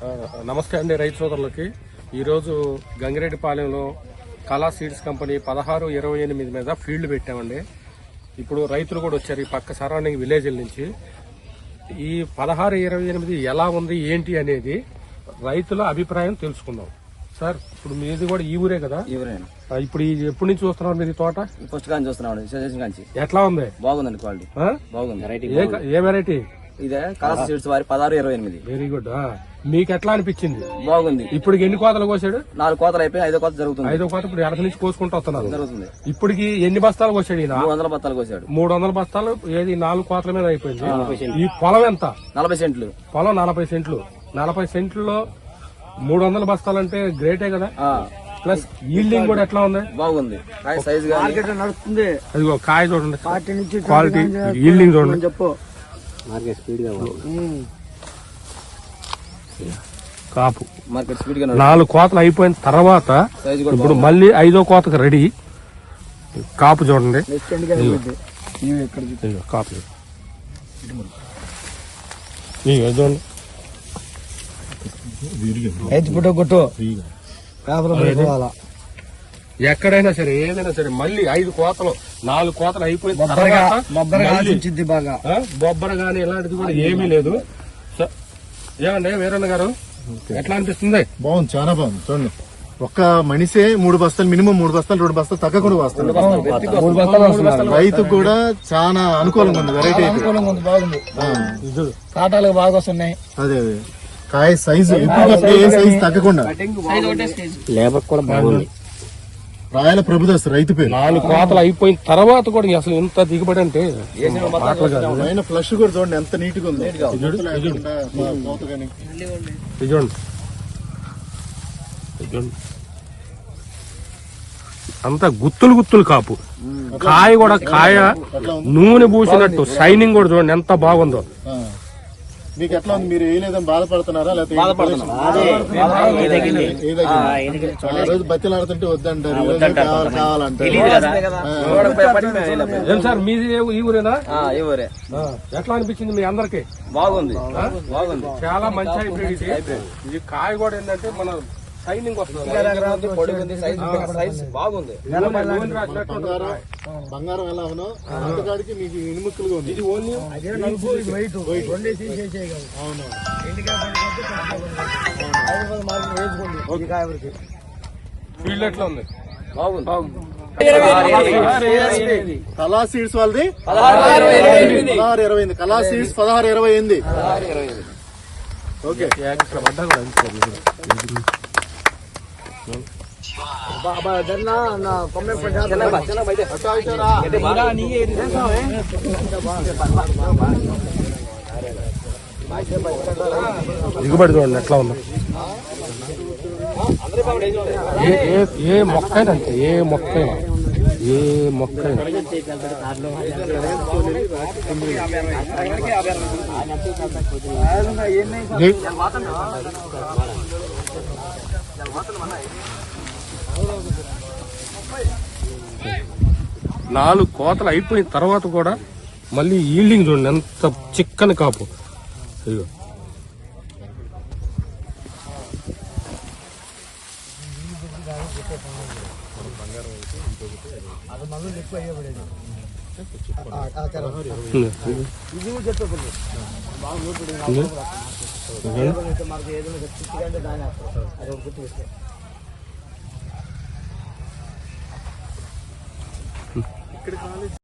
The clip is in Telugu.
నమస్తే అండి రైతు సోదరులకి. ఈరోజు గంగిరెడ్డిపాలెంలో కళా సీడ్స్ కంపెనీ పదహారు ఇరవై ఎనిమిది మీద ఫీల్డ్ పెట్టామండి. ఇప్పుడు రైతులు కూడా వచ్చారు ఈ పక్క సరౌండింగ్ విలేజ్ల నుంచి. ఈ పదహారు ఇరవై ఎనిమిది ఎలా ఉంది ఏంటి అనేది రైతుల అభిప్రాయం తెలుసుకుందాం. సార్ ఇప్పుడు మీది కూడా ఈ ఊరే కదా? ఇప్పుడు ఈ ఎప్పటి నుంచి చూస్తున్నారు మీరు ఈ తోట? ఫస్ట్ కాంచి చూస్తున్నాం ఎట్లా ఉంది? బాగుందండి క్వాలిటీ? బాగుంది. ఏ ఏ వెరైటీ ఇదే కలర్ సీడ్స్ వారి పదహారు ఇరవై ఎనిమిది. వెరీ గుడ్ మీకు ఎట్లా అనిపించింది? బాగుంది. ఇప్పుడు ఎన్ని కోతలు కోసాడు నాలుగు కోతలు అయిపోయి ఐదో కోత జరుగుతుంది. ఐదో కోత ఇప్పుడు ఎడత నుంచి కోసుకుంటూ వస్తున్నారు. జరుగుతుంది. ఇప్పటికి ఎన్ని బస్తాలు కోసాడు ఈయన? మూడు వందల బత్తాలు కోసాడు మూడు వందల బస్తాలు ఏది నాలుగు కోతల మీద అయిపోయింది. ఈ పొలం ఎంత? నలభై సెంట్లు. పొలం నలభై సెంట్లు. నలభై సెంట్లలో మూడు వందల బస్తాలు అంటే గ్రేటే కదా? ఆ, ప్లస్ ఈల్డింగ్ కూడా ఎట్లా ఉంది? బాగుంది. కాయ సైజ్ నడుస్తుంది. అదిగో కాయ చూడండి. క్వాలిటీ ఈల్డింగ్ చూడండి. చెప్పు. కాపు. మార్కెట్ స్పీడ్గా నడుస్తుంది. నాలుగు కోతలు అయిపోయిన తర్వాత ఇప్పుడు మళ్ళీ ఐదో కోతకు రెడీ. కాపు చూడండి. కాపు చూడండి. ఎత్తి పుట్ట కొట్టు. పేపర్ పెట్టుకోవాలా ఎక్కడైనా సరే ఏదైనా సరే మళ్ళీ ఐదు కోతలు నాలుగు కోతలు అయిపోయిన ఆశించింది బాగా. బొబ్బర గాని ఇలాంటిది కూడా ఏమీ లేదు. ఏమండి వీరన్న గారు? ఎట్లా అనిపిస్తుంది? బాగుంది చాలా బాగుంది. చూడండి. ఒక్క మనిషే మూడు బస్తాలు మినిమం మూడు బస్తాలు రెండు బస్తాలు తగ్గకుండా వస్తాయి మూడు బస్తాలు వస్తున్నారు రైతుకు కూడా చాలా అనుకూలంగా ఉంది వెరైటీ అయితే. అనుకూలంగా ఉంది బాగుంది. ఇది కాటాలు బాగా వస్తున్నాయి. అదే అదే. కాయ సైజు ఏ సైజు తగ్గకుండా. లేబర్ కూడా బాగుంది. రాయల ప్రభుదాస్ రైతు పేరు. నాలుగు కోతలు అయిపోయిన తర్వాత కూడా అసలు ఇంత దిగుబడి అంటే. పైన ఫ్లష్ కూడా చూడండి ఎంత నీట్గా ఉంది. చూడండి చూడండి అంతా గుత్తులు గుత్తులు కాపు. కాయ కూడా కాయ నూనె పూసినట్టు షైనింగ్ కూడా చూడండి ఎంత బాగుందో. మీకు ఎట్లా ఉంది? మీరు వేయలేదని బాధపడుతున్నారా? లేకపోతే ఆ రోజు బతిలాడుతుంటే వద్దంటారు. ఈ రోజు కావాలి కావాలంటారు. చూడకపోయి పడి మేము వేయలేకపోయాం. ఏం సార్ మీది ఏ- ఈ ఊరేనా? ఈ ఊరే. ఎట్లా అనిపించింది మీ అందరికి? బాగుంది. బాగుంది. చాలా మంచి హైబ్రిడ్ ఇది. ఇది కాయ కూడా ఏంటంటే మన షైనింగ్ వస్తుంది పొడుగుంది సైజ్ సైజ్ బాగుంది. బంగారం ఎలా ఉన్నా అంతకాడికి మీకు ఇనుముక్కులుగా ఉంది. ఇది ఓన్లీ అవును. ఫీల్డ్ ఎట్లా ఉంది? బాగుంది. కళా సీడ్స్ వాళ్ళది? పదహారు ఇరవై ఎనిమిది. కళా సీడ్స్ పదహారు ఇరవై ఎనిమిది. ఓకే. ఇక్కడ పడ్డా కూడా అంతే. బాబా దన్నా నా కొమ్మె పడ్డా దిగుబడి చూడండి ఎట్లా ఉందో ఏ ఏ- ఏ మొక్కైనా అంతే ఏ మొక్కైనా ఏ మొక్కైనా ఏ- నాలుగు కోతలు అయిపోయిన తర్వాత కూడా మళ్ళీ ఈల్డింగ్ చూడండి ఎంత చిక్కని కాపు. ఇది ఇక్కడ కాలేజ్